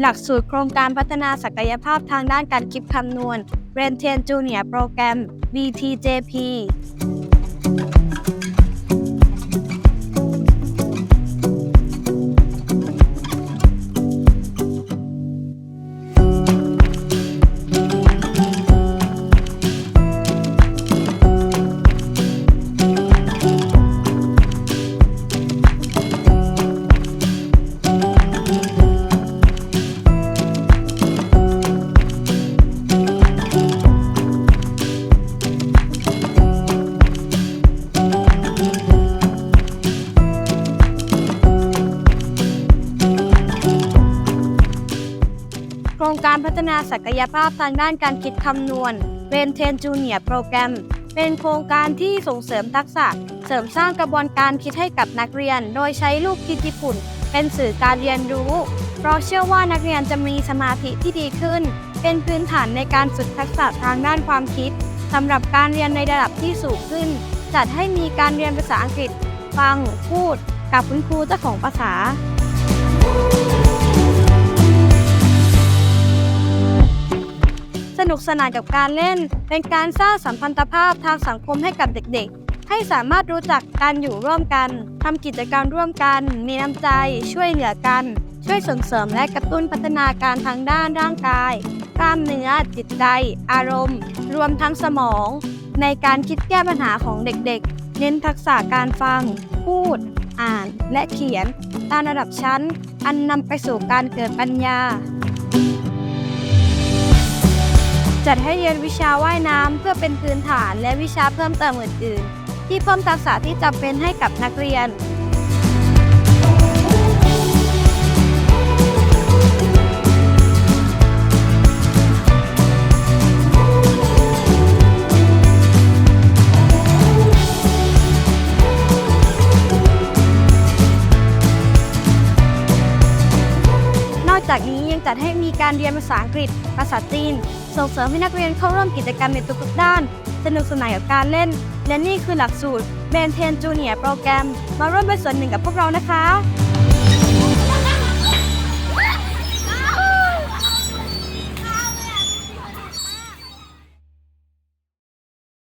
หลักสูตรโครงการพัฒนาศักยภาพทางด้านการคิดคำนวณเรนเทนจูเนียโปรแกรม BTJP ครงการพัฒนาศักยภาพทางด้านการคิดคำนวณเรนเทนจูเนียโปรแกรมเป็นโครงการที่ส่งเสริมทักษะ เสริมสร้างกระบวนการคิดให้กับนักเรียน โดยใช้ลูกคิดญี่ปุ่น เป็นสื่อการเรียนรู้ เพราะเชื่อว่านักเรียนจะมีสมาธิที่ดีขึ้น เป็นพื้นฐานในการฝึกทักษะทางด้านความคิดสำหรับการเรียนในระดับที่สูงขึ้น จัดให้มีการเรียนภาษาอังกฤษ ฟัง พูด กับคุณครูเจ้าของภาษา นุกสนานกับการเล่น เป็นการสร้างสัมพันธภาพทางสังคมให้กับเด็กๆ ให้สามารถรู้จักการอยู่ร่วมกันทำกิจกรรมร่วมกัน มีน้ำใจ ช่วยเหลือกัน ช่วยส่งเสริมและกระตุ้นพัฒนาการทางด้านร่างกาย กล้ามเนื้อ จิตใจ อารมณ์ รวมทั้งสมอง ในการคิดแก้ปัญหาของเด็กๆ เน้นทักษะการฟัง พูด อ่าน และเขียนตามระดับชั้น อันนำไปสู่การเกิดปัญญา จัดให้เรียนวิชาว่ายน้ำเพื่อเป็นพื้นฐานและวิชาเพิ่มเติมอื่นๆ ที่เพิ่มทักษะที่จำเป็นให้กับนักเรียน จากนี้ยังจัดให้มีการเรียนภาษาอังกฤษ ภาษาจีน ส่งเสริมให้นักเรียนเข้าร่วมกิจกรรมในทุกๆด้าน สนุกสนานกับการเล่น และนี่คือหลักสูตร Maintain Junior โปรแกรม มาร่วมเป็นส่วนหนึ่งกับพวกเรานะคะ